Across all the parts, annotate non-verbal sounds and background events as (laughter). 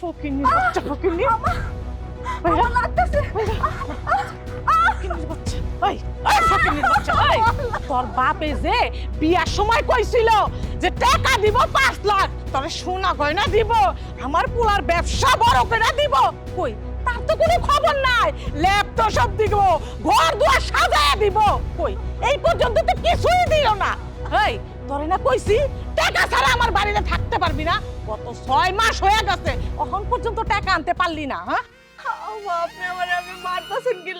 ফকিনি বাচ্চা ফকিনি আমার লাগতেছে! ফকিনির বাচ্চা। ওই ওই ফকিনির বাচ্চা। ওই তোর বাপে যে বিয়ার সময় কইছিল যে টাকা দিব পাঁচ লাখ তোরে সোনা গয়না দিব আমার পোলার ব্যবসা বড় করে দিব। কই? তার তো কোনো খবর নাই। ল্যাপটপ সব দিব ঘর দুয়ার সাজায়া দিব। কই? এই পর্যন্ত তো কিছুই দিল না। এই তোরে না কইছি, টাকা ছাড়া আমার বাড়িতে থাকতে পারবি না। গত ছয় মাস হয়ে গেছে, এখন পর্যন্ত টাকা আনতে পারলি না হ্যাঁ? আপনি আমার আমি মারতাছেন কি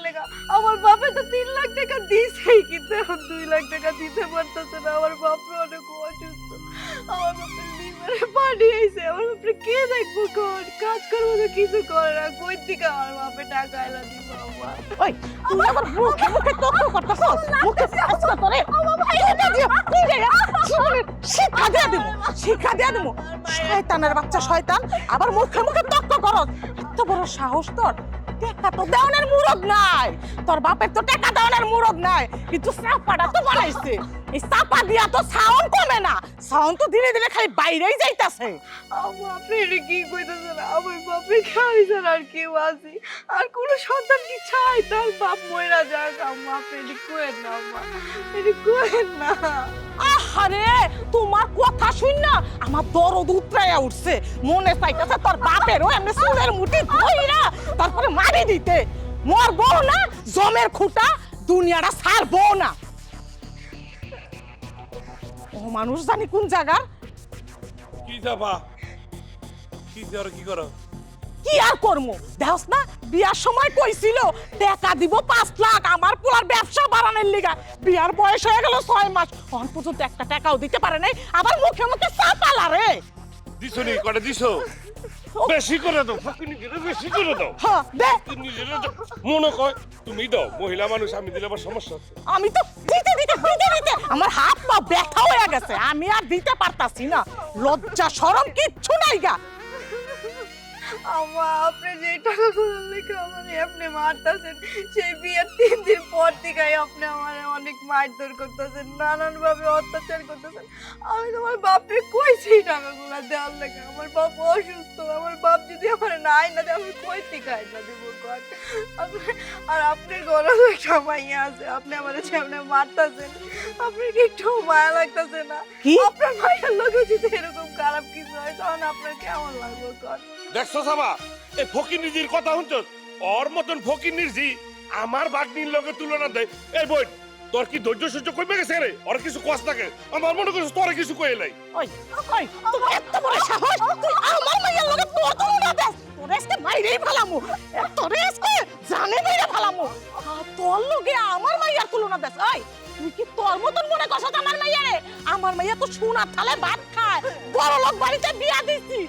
আমার বাপে তো তিন লাখ টাকা দিছেই কিন্তু দুই লাখ টাকা দিতে পারতেছে না। আমার বাপরে অনেক অসুস্থ। আমার বাপে পানি আইছে আমার বাপরে কে দেখব কোন কাজ করব তো কিছু করে না কই থেকে আমার বাপে টাকা এলা দিব আম্মা ওই তুই আবার মুখে মুখে তর্ক করতেছস মুখে আজকে তোরে? শিক্ষা দিও তুই রে শিক্ষা দিয়া দিমু শিক্ষা দিয়া দিমু শয়তানের বাচ্চা শয়তান আবার মুখে মুখে তর্ক করস এত বড় সাহস তোর। টাকা তো দেওয়ানের মুরদ নাই। তোর বাপের তো টাকা দেওয়ানের মুরদ নাই। কিন্তু চাপাটা তো বানাইছে। এই চাপা দিয়া তো সাউন্ড কমে না। সাউন্ড তো ধীরে ধীরে খালি বাইরেই যাইতাছে। আপনি এটা কি কইতেছেন আমার বাপে খাই ছাড়া আর কেউ আছে। আর কোনো সন্তান কি চাই? তার বাপ মইরা যাক। আম্মা আপনি এটা কোয়েন না আম্মা এটা কোয়েন না। আহারে, তোমার কথা শুন না, আমার দরদ উতরাইয়া উঠছে। মনে চাইতেছে তোর বাপেরও এমনি চুলের মুঠি ধইরা তারপরে মারি দিতে। মোর বউ না, জমের খুঁটা, দুনিয়াটা সার বউ না। ও মানুষ জানি কোন জায়গা কি যাবা কি করো কি করো? কি আর করমু? দেখস না বিয়ার সময় কইছিল টাকা দিব পাঁচ লাখ আমার পোলার ব্যবসা বাড়ানোর লিগা। বিয়ার বয়স হয়ে গেল ছয় মাস অন পর্যন্ত একটা টাকাও দিতে পারে নাই আবার মুখে মুখে চাপালা রে। দিছো নি? কটা দিছো? বেশি করে দাও ফাঁকিনি করে বেশি করে দাও। হ্যাঁ দে। তুমি নিজের মনে কয় তুমি দাও মহিলা মানুষ আমি দিলে আবার সমস্যা আছে। আমি তো দিতে দিতে দিতে দিতে আমার হাত পা ব্যথা হয়ে গেছে আমি আর দিতে পারতাছি না। লজ্জা শরম কিচ্ছু নাই গা। আম্মা আপনি যে টাকাগুলো লেখা আমার আপনি মারতেছেন সেই বিয়ের তিন দিন পর থেকে আপনি আমার অনেক মারধর করতেছেন নানান ভাবে অত্যাচার করতেছেন। আমি তোমার বাপরে কইছি টাকাগুলো দেওয়ার লেখা আমার বাপ অসুস্থ আমার বাপ যদি আমার নাই না দেয় আমি কই থেকে আইনা দিব আপনি- আর আপনার গরম একটা মাইয়া আছে আপনি আমার সামনে মারতেছেন। আপনি কি একটু মায়া লাগতেছে না? কি? আপনার মায়ের লোকে যদি এরকম খারাপ কিছু হয় তখন আপনার কেমন লাগবে কর? দেখছ সাবা এই ফকির নিজির কথা শুনছ? ওর মতন ফকির নিজি আমার বাগনির লগে তুলনা দেয় এই বই, তোর কি ধৈর্য সহ্য কমে গেছে রে? ওর কিছু কষ্ট থাকে আমার মনে করছিস তোর কিছু কয়ে নাই। ওই ওই তুমি এত বড় সাহস, তুই আমার মাইয়ার লগে তোর তুলনা দেস তোর এসকে মাইরেই ফেলামু। তোর এসকে জানে মাইরে ফেলামু। তোর লগে আমার মাইয়ার তুলনা দেস ওই, তুই কি তোর মতন মনে করছ আমার মাইয়ারে আমার মাইয়া তো সোনার থালে ভাত খায়। বড় লোক বাড়িতে বিয়া দিছি।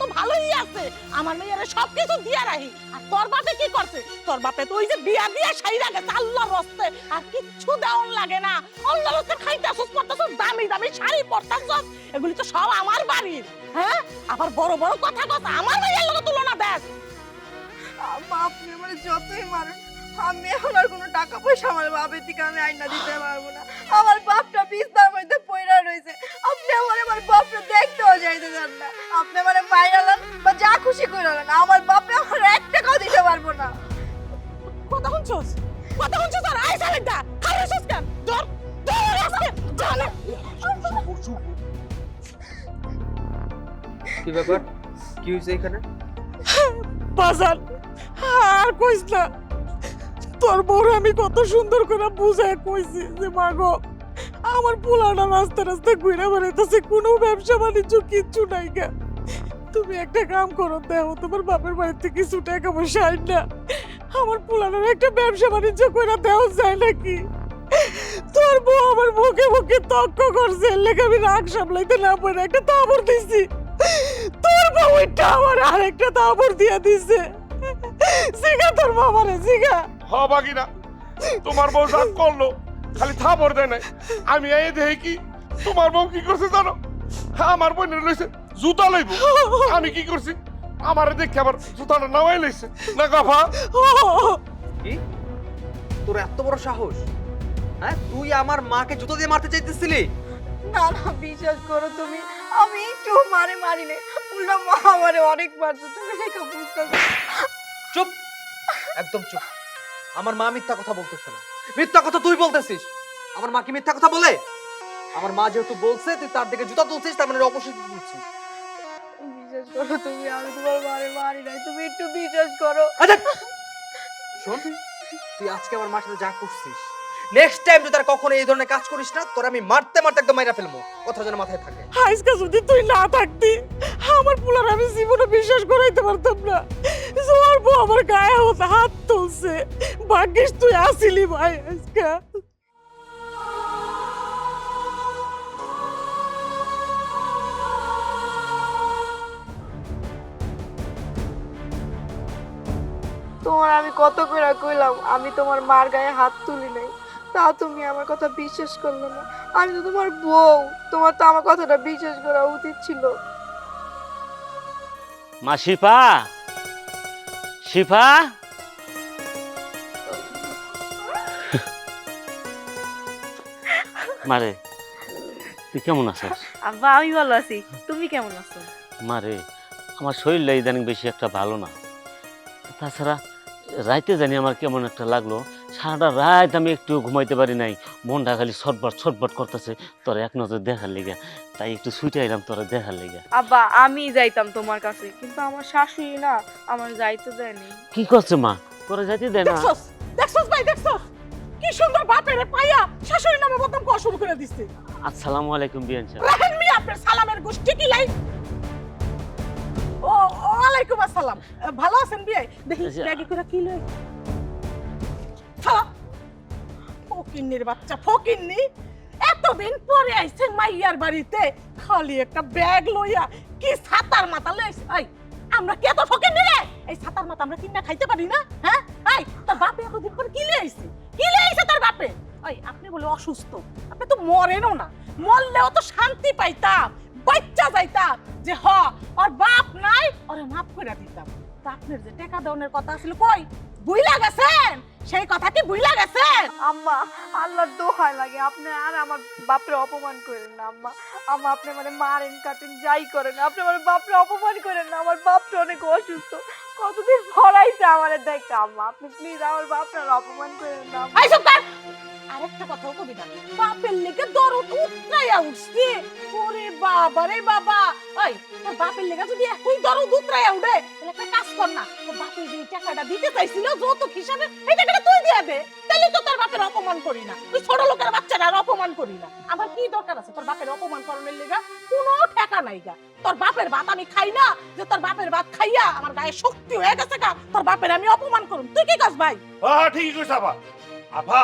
তো ভালোই আছে। আমার মেয়েরে সব কিছু দিয়া রাহি আর তোর বাপে কি করছে? তোর বাপে তো ওই যে বিয়া দিয়া সাইরা গেছে আল্লাহ রস্তে আর কিচ্ছু দেওয়ান লাগে না। আল্লাহ রস্তে খাইতাছস, পড়তাছস, দামি দামি শাড়ি পরতাস এগুলি তো সব আমার বাড়ির। হ্যাঁ? আবার বড় বড় কথা কথা আমার মেয়ের লগে তুলনা দেখ। আপনি আমার যতই মারেন আমি এখন আর কোনো টাকা পয়সা আমার বাপের থেকে আমি আইনা দিতে পারব না। আমার বাপটা বিস্তার মধ্যে পয়রা রয়েছে। আপনি আমার আমার বাপটা দেখতেও যাইতে চান না। আপনি আমার মাইরালেন বা যা খুশি করালেন আমার বাপে আমার এক টাকাও দিতে পারব না। কথা শুনছস? কথা শুনছস আর আইসা লাগদা খাইছস কেন? ধর ধর আজকে। জানে কি ব্যাপার? কি হয়েছে এখানে? বাজার। আর কইস না। তোর আমি কত সুন্দর করে বুঝায় কইছি যে, মাগো, আমার পোলাটা রাস্তা রাস্তা ঘুরে বেড়াইতেছে, কোনো ব্যবসা বাণিজ্য কিচ্ছু নাই গা। তুমি একটা কাম করো, দেখো, তোমার বাপের বাড়িতে কিছু টাকা পয়সা আইন না। আমার পোলাটার একটা ব্যবসা বাণিজ্য করে দেওয়া যায় নাকি? তোর বউ আমার মুখে মুখে তক্ক করছে লেগে আমি রাগ সামলাইতে না পারে একটা তাবর দিছি। তোর বউ এটা আমার আরেকটা তাবর দিয়া দিছে। জিগা তোর বাবারে জিগা। হ বাগিনা তোমার বউ রাগ করল খালি থাবর দেয় নাই। আমি এই দেখি কি? তোমার বউ কি করছে জানো? আমার বোনের লইছে জুতা লইব। আমি কি করছি? আমারে দেখে আবার জুতাটা নামাই লইছে। না গাফা কি? তোর এত বড় সাহস? হ্যাঁ তুই আমার মাকে জুতো দিয়ে মারতে চাইতেছিলি? না না বিশ্বাস করো তুমি আমি একটু মারে মারি নাই উল্টা মা আমারে অনেক মারছে তুমি দেখা বুঝতেছো চুপ! একদম চুপ। আমার মা মিথ্যা কথা বলতেছে না। মিথ্যা কথা তুই বলতেছিস। আমার মা কি মিথ্যা কথা বলে? আমার মা যেহেতু বলছে তুই তার দিকে জুতা তুলছিস তার মানে বিশ্বাস করো তুমি আমি তোমার মারে মারি নাই। তুমি একটু বিশ্বাস করো। শোন তুই আজকে আমার মার সাথে যা করছিস নেক্সট টাইম যদি কখনো এই ধরনের কাজ করিস না তোর আমি মারতে মারতে একদম মাইরা ফেলব। কথা যেন মাথায় থাকে। আজকে যদি তুই না থাকতি আমার পোলার আমি জীবনে বিশ্বাস করাইতে পারতাম না। জোয়ার বউ আমার গায়ে হাত তুলছে। ভাগ্যিস তুই আসিলি ভাই আজকে। তোমার আমি কত করে কইলাম আমি তোমার মার গায়ে হাত তুলি নাই। তা তুমি আমার কথা বিশ্বাস করলে না। আমি তো তোমার বউ তোমার তো আমার কথাটা বিশ্বাস করা উচিত ছিল। মা শিফা! শিফা! মারে তুই কেমন আছিস? আব্বা আমি ভালো আছি। তুমি কেমন আছো? মারে আমার শরীরটা ইদানিং বেশি একটা ভালো না। তাছাড়া রাইতে জানি আমার কেমন একটা লাগল। সারাটা রাত আমি একটু ঘুমাইতে পারি নাই। মনটা খালি ছটবট ছটবট করতেছে। তোর এক নজর দেখার লেগে। তাই একটু ছুটে আইলাম তোরা দেখার লেগে। আব্বা আমি যাইতাম তোমার কাছে কিন্তু আমার শাশুড়ি না আমার যাইতে দেয়নি। কি করছে মা? তোরা যাইতে দে না? দেখছস? দেখছস ভাই দেখছস? কি সুন্দর বাপের পাইয়া শাশুড়ি নামে বদনাম করা শুরু করে দিচ্ছে আসসালামু আলাইকুম বিয়ান সাহেব। রাহেন মি আপনার সালামের গোষ্ঠী কি লাই ও ওয়ালাইকুম আসসালাম। ভালো আছেন বিয়ে দেখি। ব্যাগে করে কি লই? খালা ফকিন্নির বাচ্চা ফকিন্নি! এতদিন পরে আইছে মাইয়ার বাড়িতে খালি একটা ব্যাগ লইয়া কি ছাতার মাথা লইছে আই আমরা কে তো ফকিন্নি রে? এই ছাতার মাথা আমরা কিনা খাইতে পারি না? হ্যাঁ? আই তোর বাপে এতদিন পরে কি লইছে বলে অসুস্থ। আপনি তো মরেনও না। মরলেও তো শান্তি পাইতাম বাচ্চা যাইতাম যে হ ওর বাপ নাই ওরে মাফ করে দিতাম। তা আপনার যে টাকা দেওয়ার কথা ছিল কই? বুইলা গেছেন? সেই কথা কি বুইলা গেছেন? আম্মা আল্লাহর দোহাই লাগে। আপনি আর আমার বাপরে অপমান করেন না আম্মা। আম্মা আপনি মানে মারেন কাটেন যাই করেন। আপনি আমার বাপরে অপমান করেন না আমার বাপটা অনেক অসুস্থ। কতদিন ভরাইছে আমার দেখতে আম্মা। আপনি প্লিজ আমার বাপটার অপমান করেন না আরেকটা কথাও কবি না। বাপের লেগে দরদ উতরাইয়া উঠছে। ওরে বাবা রে বাবা। ওই তোর বাপের লেগে যদি এতই দরদ উতরাইয়া উঠে, তাহলে একটা কাজ কর না। তোর বাপের যে টাকাটা দিতে চাইছিল, যৌতুক হিসাবে এই টাকাটা তুই দিয়ে তাহলে তো তোর বাপের অপমান করি না। তুই ছোট লোকের বাচ্চারা আর অপমান করি না। আমার কি দরকার আছে? তোর বাপের অপমান করানোর লেগা কোনো টাকা নাই গা। তোর বাপের ভাত আমি খাই না, যে তোর বাপের ভাত খাইয়া আমার গায়ে শক্তি হয়ে গেছে গা, তোর বাপের আমি অপমান করুম। তুই কি কাজ ভাই? হ্যাঁ ঠিকই কইছ আবা আভা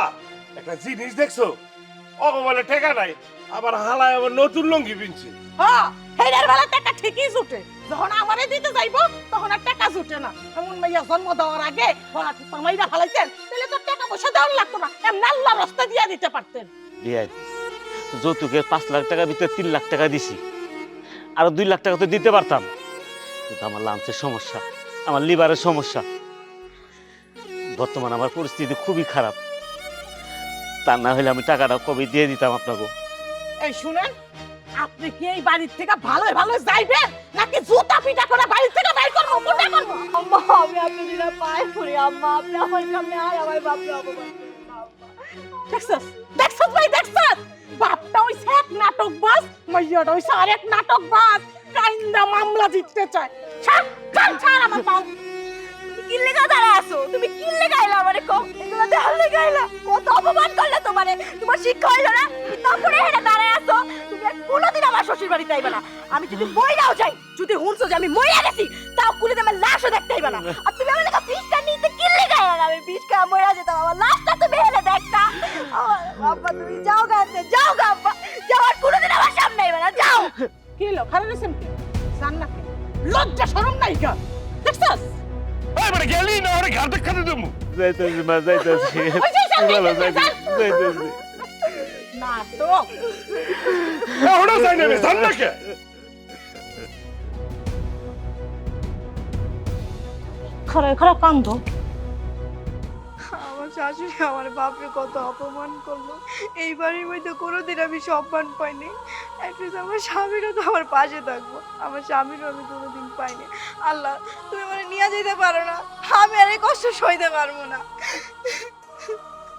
একটা জিনিস দেখছ? অগমানে টেকা নাই আবার হালায় আবার নতুন লঙ্গি পিনছে। হ্যাঁ হেডের বেলা টাকা ঠিকই জুটে। যখন আমারে দিতে যাইবো তখন আর টাকা জুটে না। এমন মাইয়া জন্ম দেওয়ার আগে বলা টিপা মাইরা ফেলাইতেন তাহলে তো টাকা পয়সা দেওয়ার লাগতো না। এমন আল্লাহ রাস্তা দিয়ে দিতে পারতেন। বিয়াই যৌতুকের পাঁচ লাখ টাকার ভিতরে তিন লাখ টাকা দিছি। আরও দুই লাখ টাকা তো দিতে পারতাম। কিন্তু আমার লাঞ্চের সমস্যা আমার লিভারের সমস্যা। বর্তমান আমার পরিস্থিতি খুবই খারাপ। তা না হলে আমি টাকাটা কবে দিয়ে দিতাম আপনাকে। এই শুনেন আপনি কি এই বাড়ির থেকে ভালো ভালো যাইবেন নাকি জুতা পিটা করে বাড়ির থেকে বাইর করব কোনটা করব? আম্মা আমি আপনাদের পায়ে পড়ি আম্মা আপনি আমার সামনে আর আমার বাপরে অপমান দেখছস দেখছস ভাই দেখছস বাপটা ওই এক নাটক বাস মাইয়াটা ওই আরেক নাটক বাস কাইন্দা মামলা জিততে চায়। ছাড় ছাড় আমার পাও কি লেগা দাঁড়া আছো তুমি কি লেগাইলা আমারে কম, এগুলো দেখার লেগাইলা কত অপমান করলে তোমারে? তোমার শিক্ষা হইল না? তুমি তারপরে হেরে দাঁড়ায় আছো। তুমি আর কোনোদিন আমার শ্বশুর বাড়িতে আইবে না। আমি যদি মইরাও যাই, যদি হুনছো যে আমি মইরা গেছি, তাও কুলিতে আমার লাশও দেখতে আইবে না। আর তুমি আমার লেখা বিষটা নিতে কি লেগাইলা না? আমি বিষ খাওয়া মইরা যেতাম। আমার লাশটা তুমি হেলে দেখতা। আব্বা, তুমি যাও গাছে যাও গা আব্বা। যাও, আর কোনোদিন আমার সামনে আইবে না। যাও। কি হলো খারাপ রেছেন কি? জান্নাতে লজ্জা শরম নাই গা? দেখছস? মানে গেলি না ওরে ঘাট দেখাতে দেবো যাইতেছি মা যাইতেছি ভালো যাই, যাই, যাইতেছি নাটক এখনও যাই না রে জান না কে খরা খরা কান্দ শাশুড়ি আমার বাপরে কত অপমান করল। এই বাড়ির মধ্যে কোনোদিন আমি সম্মান পাইনি। অ্যাটলিস্ট আমার স্বামীরও তো আমার পাশে থাকব। আমার স্বামীরও আমি কোনোদিন পাইনি। আল্লাহ, তুমি মানে নিয়ে যেতে পারো না। আমি আর এই কষ্ট সইতে পারব না।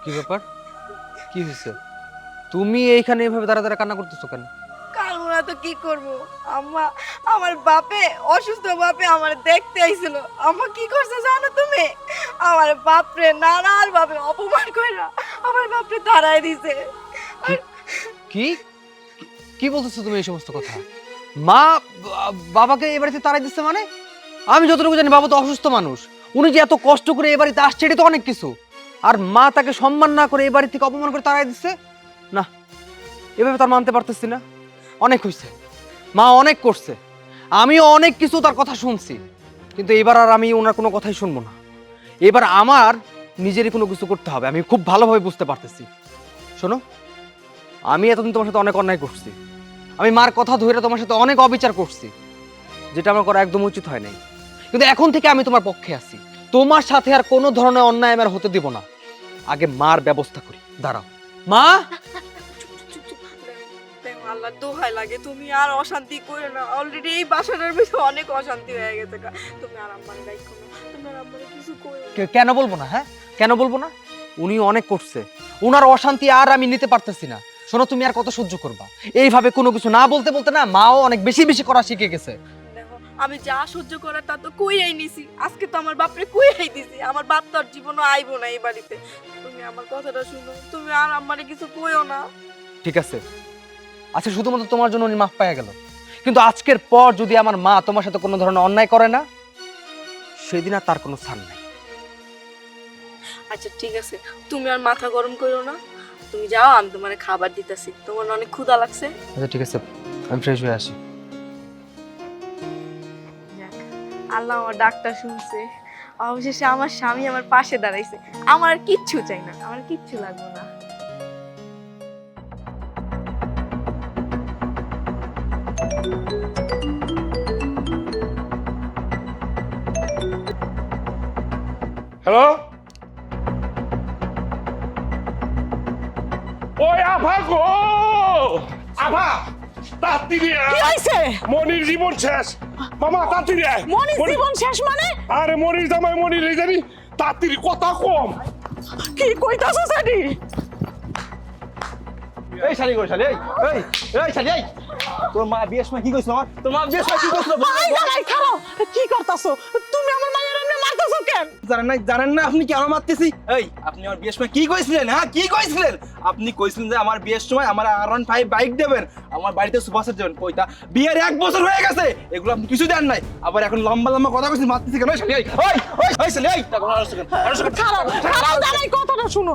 কি ব্যাপার? কি হয়েছে তুমি এইখানে এভাবে দাঁড়া দাঁড়া কান্না করতেছো কেন? কালমুনা তো কি করব? আম্মা আমার বাপে অসুস্থ বাপে আমার দেখতে আইছিল। আম্মা কি করছে জানো তুমি? আমার বাপরে নানার বাপে অপমান কইরা আমার বাপরে তাড়াই দিছে। কি? কি? বলতেছো তুমি এই সমস্ত কথা? মা বাবাকে এ বাড়িতে তাড়াই দিচ্ছে মানে? আমি যতটুকু জানি বাবা তো অসুস্থ মানুষ। উনি যে এত কষ্ট করে এ বাড়িতে আসছে এটা তো অনেক কিছু। আর মা তাকে সম্মান না করে এ বাড়ি থেকে অপমান করে তাড়াই দিচ্ছে? না এভাবে তার মানতে পারতেছি না। অনেক হয়েছে মা অনেক করছে। আমিও অনেক কিছু তার কথা শুনছি। কিন্তু এবার আর আমি ওনার কোনো কথাই শুনব না। এবার আমার নিজেরই কোনো কিছু করতে হবে। আমি খুব ভালোভাবে বুঝতে পারতেছি। শোনো, আমি এতদিন তোমার সাথে অনেক অন্যায় করছি। আমি মার কথা ধরে তোমার সাথে অনেক অবিচার করছি, যেটা আমার করা একদম উচিত হয় নাই। কিন্তু এখন থেকে আমি তোমার পক্ষে আছি। তোমার সাথে আর কোনো ধরনের অন্যায় আমি আর হতে দিব না। আগে মার ব্যবস্থা করি। দাঁড়াও। মা! আল্লাহ দোহাই লাগে তুমি আর অশান্তি করে না। অলরেডি এই বাসাটার ভিতরে অনেক অশান্তি হয়ে গেছে তুমি আর আম্মার রাখো না তুমি আর আম্মার কিছু করো কেন বলব না হ্যাঁ? কেন বলব না? উনি অনেক করছে। উনার অশান্তি আর আমি নিতে পারতেছি না। শোনো তুমি আর কত সহ্য করবা। এইভাবে কোনো কিছু না বলতে বলতে না মাও অনেক বেশি বেশি করা শিখে গেছে। দেখো আমি যা সহ্য করার তা তো কইয়াই নিছি। আজকে তো আমার বাপরে কইয়াই দিছি আমার বাপ তো আর জীবনও আইবো না এই বাড়িতে। তুমি আমার কথাটা শুনো তুমি আর আমারে কিছু কইও না। ঠিক আছে। আচ্ছা শুধুমাত্র তোমার জন্য উনি মাফ পাইয়া গেল। কিন্তু আজকের পর যদি আমার মা তোমার সাথে কোনো ধরনের অন্যায় করে না সেদিন আর তার কোনো স্থান নাই। আচ্ছা ঠিক আছে। তুমি আর মাথা গরম করো না। তুমি যাও আমি তোমার খাবার দিতেছি। তোমার অনেক ক্ষুধা লাগছে। আচ্ছা ঠিক আছে। আমি ফ্রেশ হয়ে আসি। আল্লাহ আমার ডাক্তার শুনছে। অবশেষে আমার স্বামী আমার পাশে দাঁড়াইছে। আমার কিচ্ছু চাই না। আমার কিচ্ছু লাগবে না। হ্যালো ওই আভা গো! তাড়াতাড়ি কি হইছে মনির জীবন শেষ। মামা তাড়াতাড়ি আয়। মনির জীবন শেষ মানে? আরে মনির জামাই মনির এই জানি তাড়াতাড়ি কথা কম। কি কইতাছো সেটি? এই শালি করে শালি এই এই এই শালি এই। তোর মা বিয়ের সময় কি কইছিল আমার? তোর মা বিয়ের সময় কি কইছিল? ভাই জামাই খারাপ কি করতাছো? তুমি আমার এমনি মারতাছো কেন? জানেন না জানেন না আপনি কেন মারতেছি? এই আপনি আমার বিয়ের সময় কি কইছিলেন হ্যাঁ? কি কইছিলেন? আপনি কইছিলেন যে আমার বিয়ের সময় আমার আর ওয়ান ফাইভ বাইক দেবেন আমার বাড়িতে সুপার সেট দেবেন। কইতা বিয়ের এক বছর হয়ে গেছে এগুলো আপনি কিছু দেন নাই। আবার এখন লম্বা লম্বা কথা কইছেন মারতেছি কেন? ওই শালি এই ওই শালি কথাটা শুনো।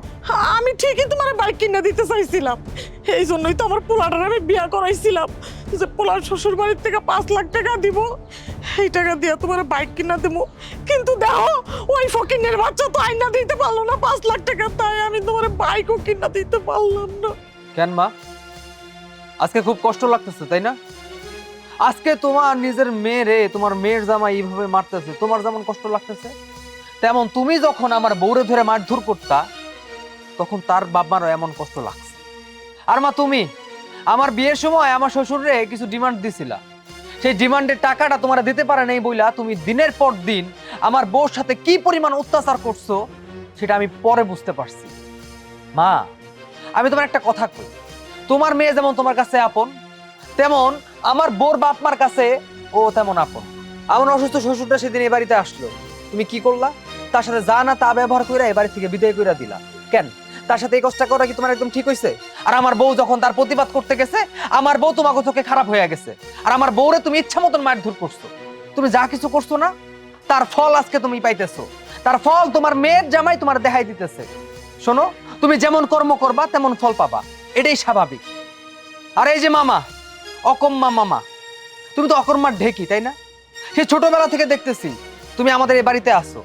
আমি ঠিকই তোমার বাইক কিনে দিতে চাইছিলাম। এই জন্যই তো আমার পোলাটার আমি বিয়া করাইছিলাম। যে পোলার শ্বশুর বাড়ির থেকে পাঁচ লাখ টাকা দিব। এই টাকা দিয়ে তোমার বাইক কিনা দেবো কিন্তু দেখো, ওই ফকিনের বাচ্চা তো আইনা দিতে পারল না, পাঁচ লাখ টাকা, তাই আমি তোমার বাইকও কিনা দিতে পারলাম না। কেন মা? আজকে খুব কষ্ট লাগতেছে, তাই না? আজকে তোমার নিজের মেয়েরে তোমার মেয়ের জামা এইভাবে মারতেছে, তোমার যেমন কষ্ট লাগতেছে, তেমন তুমি যখন আমার বউরে ধরে মারধর করতা, তখন তার বাবারও এমন কষ্ট লাগছে। আর মা, তুমি, আমার বিয়ের সময় আমার শ্বশুরে কিছু ডিমান্ড দিছিলা। সেই ডিমান্ডের টাকাটা তোমার দিতে পারে নাই বইলা তুমি দিনের পর দিন আমার বউর সাথে কি পরিমাণ অত্যাচার করছ, সেটা আমি পরে বুঝতে পারছি। মা, আমি তোমার একটা কথা কই। তোমার মেয়ে যেমন তোমার কাছে আপন, তেমন আমার বোর বাপ মার কাছে ও তেমন আপন। আমার অসুস্থ শ্বশুরটা সেদিন এই বাড়িতে আসলো। তুমি কি করলা? তার সাথে যা না তা ব্যবহার করে এই বাড়ি থেকে বিদায় করে দিলা। কেন? তার সাথে এই কষ্টটা করা কি তোমার একদম ঠিক হয়েছে আর আমার বউ যখন তার প্রতিবাদ করতে গেছে, আমার বউ তোমাকে চোখে খারাপ হয়ে গেছে। আর আমার বউরে তুমি ইচ্ছা মতন মারধর করছ। তুমি যা কিছু করছ না, তার ফল আজকে তুমি পাইতেছো। তার ফল তোমার মেয়ের জামাই তোমার দেখাই দিতেছে। শোনো, তুমি যেমন কর্ম করবা, তেমন ফল পাবা। এটাই স্বাভাবিক। আর এই যে মামা অকম্মা মামা, তুমি তো অকর্মার ঢেকি, তাই না? সে ছোটবেলা থেকে দেখতেছি, তুমি আমাদের এই বাড়িতে আসো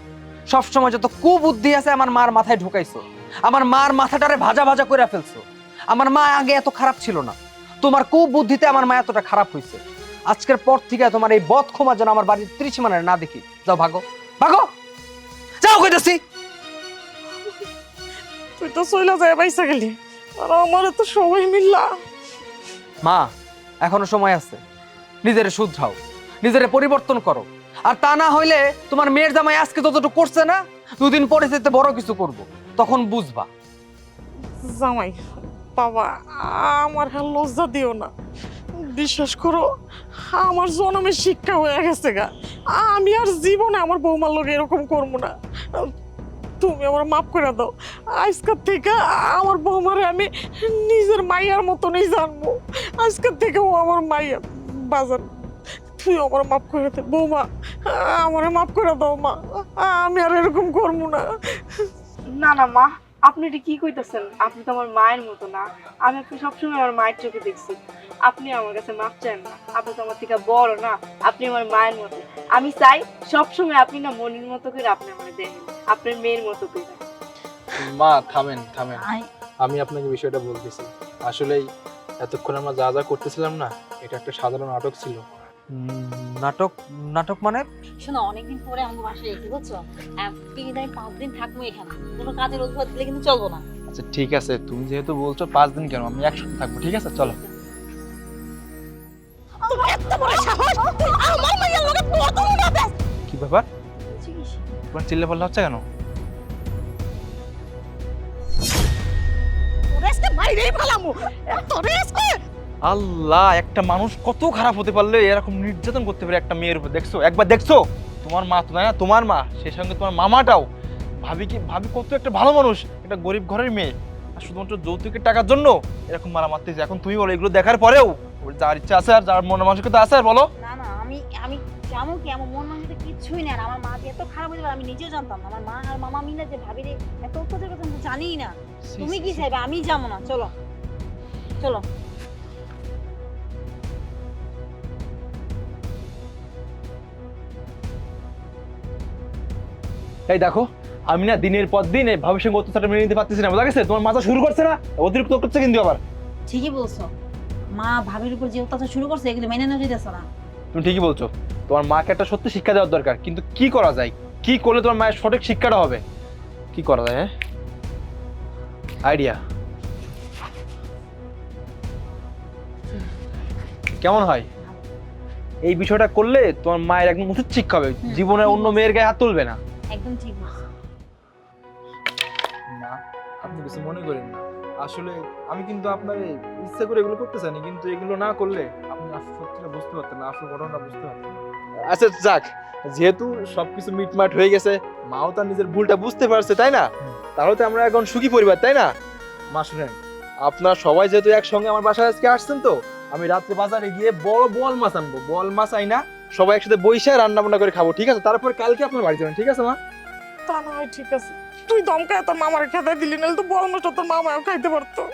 সবসময় যত কুবুদ্ধি আছে, আমার মার মাথায় ঢুকাইছো। আমার মার মাথাটারে ভাজা ভাজা করে ফেলছো। আমার মা আগে এত খারাপ ছিল না। তোমার কুবুদ্ধিতে আমার মা এতটা খারাপ হয়েছে আজকের পর থেকে তোমার এই বধ ক্ষমা যেন আমার বাড়ির ত্রিসীমানায় না দেখি। যাও ভাগো। ভাগো! যাও কইতেছি। তুই তো চইলা যায় বাইসা গেলি। আর আমার তো সময় মিললা। মা এখনও সময় আছে। নিজেরে শুধরাও। নিজেরে পরিবর্তন করো। আর তা না হইলে তোমার মেয়ের জামাই আজকে যতটুকু করছে না দুদিন পরে যেতে বড় কিছু করব। তখন বুঝবা। জামাই, বাবা, আমার হ্যাঁ লজ্জা দিও না। বিশ্বাস করো, আমার জনমের শিক্ষা হয়ে গেছে গা। আমি আর জীবনে আমার বৌমার লোক এরকম করব না। তুমি আমার মাফ করে দাও। আজকের থেকে আমার বৌমারে আমি নিজের মাইয়ার মতনই জানব। আজকের থেকে ও আমার মাইয়া বাজার। তুই আমার মাফ করে দে। বৌমা, আমার মাফ করে দাও মা। আমি আর এরকম করব না। না না মা আপনি এটা কি কইতাছেন? আপনি তো আমার মায়ের মতো না। আমি আপনি সবসময় আমার মায়ের চোখে দেখছি। আপনি আমার কাছে মাপ চান না। আপনি তো আমার থেকে বড় না। আপনি আমার মায়ের মতো। আমি চাই সবসময় আপনি না মনের মতো করে আপনি আমার দেখেন। আপনার মেয়ের মতো করে। মা থামেন থামেন। আমি আপনাকে বিষয়টা বলতেছি। আসলেই এতক্ষণ আমরা যা যা করতেছিলাম না এটা একটা সাধারণ নাটক ছিল। নাটক নাটক মানে? শোনো অনেকদিন পরে আমাকে বাসায় এসে বুঝছ? কিন্তু আমি পাঁচ দিন থাকব এখানে। কোনো কাজের অজুহাত দিলে কিন্তু চলবো না। আচ্ছা ঠিক আছে তুমি যেহেতু বলছো পাঁচ দিন কেন আমি একসাথে থাকব ঠিক আছে? চলো। তোর আমার তোর কি ব্যাপার? তোমার চিল্লে পাল্লা হচ্ছে কেন? রেস্টে মাইরেই ফেলামু। এত রেস্ট আল্লাহ একটা মানুষ কত খারাপ হতে পারলে এরকম নির্যাতন করতে পারে একটা মেয়ের উপর। দেখছ? একবার দেখছ? তোমার মা তো না তোমার মা সেই সঙ্গে তোমার মামাটাও। ভাবি কি ভাবি কত একটা ভালো মানুষ একটা গরিব ঘরের মেয়ে। আর শুধুমাত্র যৌতুকের টাকার জন্য এরকম মারা মারতেছে। এখন তুমি বলো এগুলো দেখার পরেও ওর যার ইচ্ছা আছে আর যার মনে মানসিকতা আছে আর বলো। না না আমি আমি জানো কি আমার মন মানসিকতা কিছুই আর আমার মা এত খারাপ হতে পারে আমি নিজেও জানতাম না। আমার মা আর মামা মিলে যে ভাবি রে এত অত্যাচার কথা জানিই না। তুমি কি চাইবে? আমি যাব না। চলো। চলো। এই দেখো আমি না দিনের পর দিন এই ভাবির সঙ্গে অত্যাচারটা মেনে নিতে পারতেছি না বোঝা গেছে? তোমার মাথা শুরু করছে না অতিরিক্ত করছে কিন্তু আবার। ঠিকই বলছো। মা ভাবির উপর যে অত্যাচার শুরু করছে এগুলো মেনে নেওয়া যেতেছে না। তুমি ঠিকই বলছো। তোমার মাকে একটা সত্যি শিক্ষা দেওয়ার দরকার কিন্তু কি করা যায়? কি করলে তোমার মায়ের সঠিক শিক্ষাটা হবে? কি করা যায় হ্যাঁ? আইডিয়া? কেমন হয়? এই বিষয়টা করলে তোমার মায়ের একদম উচিত শিক্ষা হবে। জীবনে অন্য মেয়ের গায়ে হাত তুলবে না। একদম ঠিক বলছো। না আপনি কিছু মনে করেন না। আসলে আমি কিন্তু আপনার ইচ্ছা করে এগুলো করতে চাইনি কিন্তু এগুলো না করলে আপনি আসল সত্যিটা বুঝতে পারতেন না আসল ঘটনাটা বুঝতে পারতেন আচ্ছা যাক যেহেতু সবকিছু মিটমাট হয়ে গেছে মাও তার নিজের ভুলটা বুঝতে পারছে তাই না? তাহলে তো আমরা এখন সুখী পরিবার তাই না? মা শুনেন আপনার সবাই যেহেতু একসঙ্গে আমার বাসায় আজকে আসছেন তো আমি রাত্রে বাজারে গিয়ে বড় বল মাছ আনব। বল মাছ আই না সবাই একসাথে বইসে রান্না বান্না করে খাব ঠিক আছে? তারপর কালকে আপনার বাড়ি যাবেন ঠিক আছে মা? তা না হয় ঠিক আছে। তুই দমকায় তোর মামার খেতে দিলি নাহলে তো বড় নষ্ট তোর মামাও খাইতে পারতো। (laughs)